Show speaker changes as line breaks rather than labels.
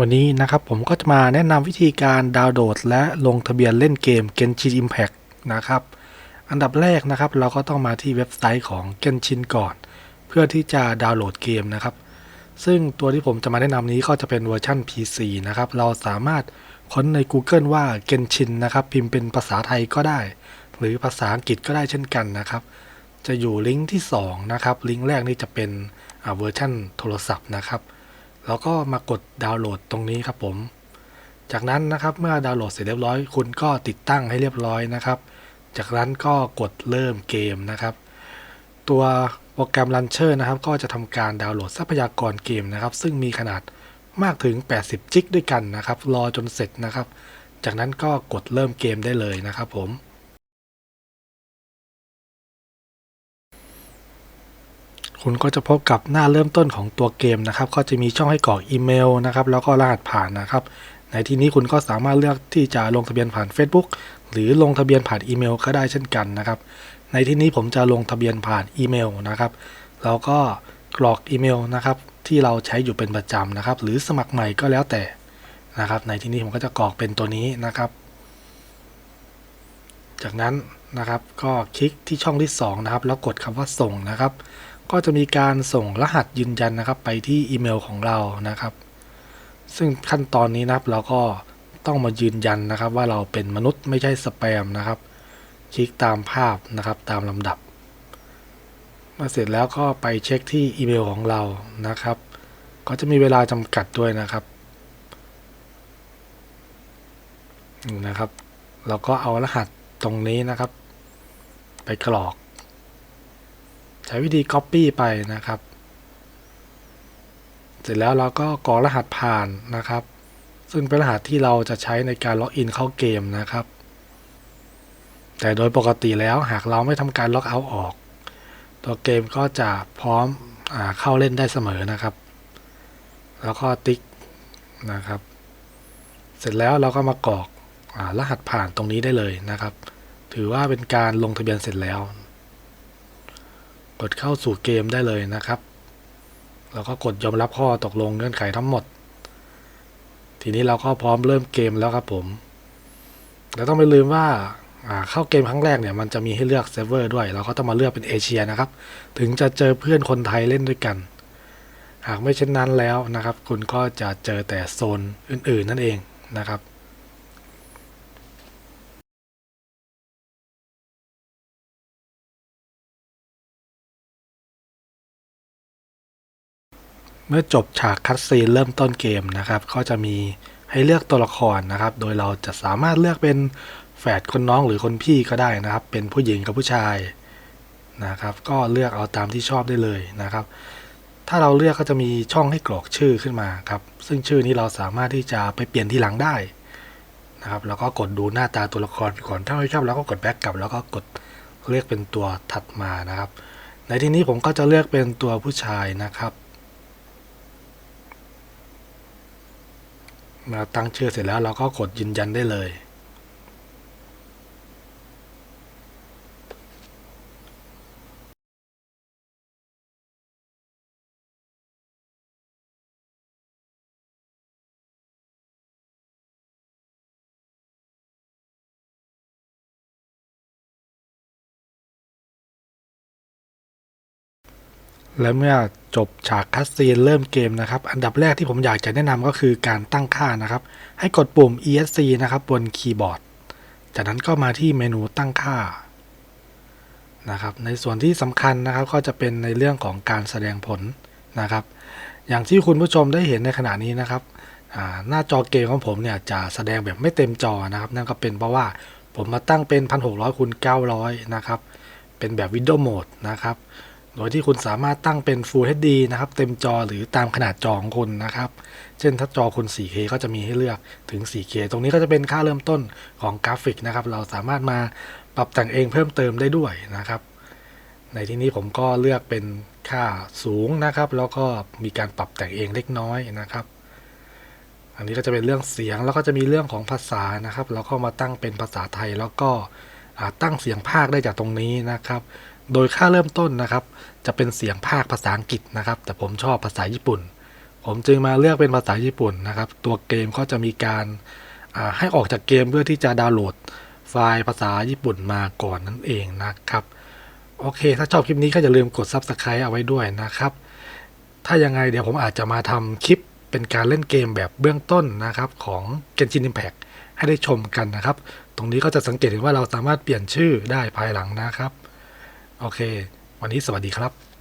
วันนี้นะครับผมก็จะมาแนะนำวิธีการดาวน์โหลดและลงทะเบียนเล่นเกม Genshin Impact นะครับ อันดับแรกนะครับ เราก็ต้องมาที่เว็บไซต์ของ Genshin ก่อน เพื่อที่จะดาวน์โหลดเกมนะครับ ซึ่งตัวที่ผมจะมาแนะนำนี้ก็จะเป็นเวอร์ชัน PC นะครับ เราสามารถค้นใน Google ว่า Genshin นะครับ พิมพ์เป็นภาษาไทยก็ได้ หรือภาษาอังกฤษก็ได้เช่นกันนะครับ จะอยู่ลิงก์ที่ 2 นะครับ ลิงก์แรกนี่จะเป็นเวอร์ชันโทรศัพท์นะครับ แล้วก็มากดดาวน์โหลดตรงนี้ครับผม จากนั้นนะครับเมื่อดาวน์โหลดเสร็จเรียบร้อย คุณก็ติดตั้งให้เรียบร้อยนะครับ จากนั้นก็กดเริ่มเกมนะครับ ตัวโปรแกรม Launcher นะครับ ก็จะทำการดาวน์โหลดทรัพยากรเกมนะครับ ซึ่งมีขนาดมากถึง 80 จิกด้วยกันนะครับ รอจนเสร็จนะครับ จากนั้นก็กดเริ่มเกมได้เลยนะครับผม คุณก็จะพบกับหน้าเริ่มต้นของตัวเกมนะครับ ก็จะมีช่องให้กรอกอีเมลนะครับ แล้วก็รหัสผ่านนะครับ ในที่นี้คุณก็สามารถเลือกที่จะลงทะเบียนผ่าน Facebook หรือลงทะเบียนผ่านอีเมลก็ได้เช่นกันนะครับ ในที่นี้ผมจะลงทะเบียนผ่านอีเมลนะครับ แล้วก็กรอกอีเมลนะครับ ที่เราใช้อยู่เป็นประจำนะครับ หรือสมัครใหม่ก็แล้วแต่นะครับ ในที่นี้ผมก็จะกรอกเป็นตัวนี้นะครับ จากนั้นนะครับก็คลิกที่ช่องที่2นะครับแล้วกดคำว่าส่งนะครับ ก็จะมีการส่งรหัสยืนยันนะครับ ไปที่อีเมลของเรานะครับ ซึ่งขั้นตอนนี้นะครับเราก็ต้องมายืนยันนะครับ ว่าเราเป็นมนุษย์ไม่ใช่สแปมนะครับคลิกตามภาพนะครับตามลำดับมื่อเสร็จแล้วก็ไปเช็คที่อีเมลของเรานะครับ ก็จะมีเวลาจำกัดด้วยนะครับนี่นะครับ เราก็เอารหัสตรงนี้นะครับ ไปกรอก ใช้วิธี Copy ไปนะครับ เสร็จแล้วเราก็กรอรหัสผ่านนะครับ ซึ่งเป็นรหัสที่เราจะใช้ในการล็อกอินเข้าเกมนะครับ แต่โดยปกติแล้วหากเราไม่ทำการล็อกเอาท์ออก ตัวเกมก็จะพร้อมอเข้าเล่นได้เสมอนะครับ แล้วก็ติ๊กนะครับ เสร็จแล้วเราก็มากรอกอรหัสผ่านตรงนี้ได้เลยนะครับ ถือว่าเป็นการลงทะเบียนเสร็จแล้ว กดเข้าสู่เกมได้เลยนะครับ แล้วก็กดยอมรับข้อตกลงเงื่อนไขทั้งหมด ทีนี้เราก็พร้อมเริ่มเกมแล้วครับผมแล้วต้องไม่ลืมว่าอ่าเข้าเกมครั้งแรกเนี่ยมันจะมีให้เลือกเซิร์ฟเวอร์ด้วย เราก็ต้องมาเลือกเป็นเอเชียนะครับ ถึงจะเจอเพื่อนคนไทยเล่นด้วยกัน หากไม่เช่นนั้นแล้วนะครับ คุณก็จะเจอแต่โซนอื่น ๆ นั่นเองนะครับ เมื่อจบฉากคัดซีนเริ่มต้นเกมนะครับ ก็จะมีให้เลือกตัวละครนะครับ โดยเราจะสามารถเลือกเป็นแฝดคนน้องหรือคนพี่ก็ได้นะครับ เป็นผู้หญิงกับผู้ชายนะครับ ก็เลือกเอาตามที่ชอบได้เลยนะครับ ถ้าเราเลือกก็จะมีช่องให้กรอกชื่อขึ้นมาครับ ซึ่งชื่อนี้เราสามารถที่จะไปเปลี่ยนที่หลังได้นะครับ แล้วก็กดดูหน้าตาตัวละครก่อน ถ้าไม่ชอบเราก็กดแบ็กกลับ แล้วก็กดเลือกเป็นตัวถัดมานะครับ ในที่นี้ผมก็จะเลือกเป็นตัวผู้ชายนะครับ มาตั้งชื่อเสร็จแล้วเราก็กดยืนยันได้เลย และเมื่อ จบฉากคัสซีนเริ่มเกมนะครับ อันดับแรกที่ผมอยากจะแนะนำก็คือการตั้งค่านะครับ ให้กดปุ่ม ESC นะครับบนคีย์บอร์ด จากนั้นก็มาที่เมนูตั้งค่านะครับ ในส่วนที่สำคัญนะครับก็จะเป็นในเรื่องของการแสดงผลนะครับ อย่างที่คุณผู้ชมได้เห็นในขณะนี้นะครับหน้าจอเกมของผมเนี่ยจะแสดงแบบไม่เต็มจอนะครับ นั่นก็เป็นเพราะว่าผมมาตั้งเป็น 1600คูณ900 นะครับ เป็นแบบวิดีโอโหมดนะครับ โดยที่คุณสามารถตั้งเป็น Full HD นะครับ เต็มจอหรือตามขนาดจอของคุณนะครับ เช่นถ้าจอคุณ 4K ก็จะมีให้เลือกถึง 4K ตรงนี้ก็จะเป็นค่าเริ่มต้นของกราฟิกนะครับ เราสามารถมาปรับแต่งเองเพิ่มเติมได้ด้วยนะครับ ในที่นี้ผมก็เลือกเป็นค่าสูงนะครับ แล้วก็มีการปรับแต่งเองเล็กน้อยนะครับ อันนี้ก็จะเป็นเรื่องเสียงแล้วก็จะมีเรื่องของภาษานะครับ เราก็มาตั้งเป็นภาษาไทยแล้วก็ตั้งเสียงภาคได้จากตรงนี้นะครับ โดยค่าเริ่มต้นนะครับ จะเป็นเสียงภาคภาษาอังกฤษนะครับ แต่ผมชอบภาษาญี่ปุ่น ผมจึงมาเลือกเป็นภาษาญี่ปุ่นนะครับ ตัวเกมก็จะมีการาให้ออกจากเกมเพื่อที่จะดาวน์โหลดไฟล์ภาษาญี่ปุ่นมาก่อนนั่นเองนะครับ โอเค ถ้าชอบคลิปนี้ก็อย่าลืมกด Subscribe เอาไว้ด้วยนะครับ ถ้ายังไงเดี๋ยวผมอาจจะมาทำคลิปเป็นการเล่นเกมแบบเบื้องต้นนะครับของ Genshin Impact ให้ได้ชมกันนะครับ ตรงนี้ก็จะสังเกตเห็นว่าเราสามารถเปลี่ยนชื่อได้ภายหลังนะครับ โอเค วันนี้สวัสดีครับ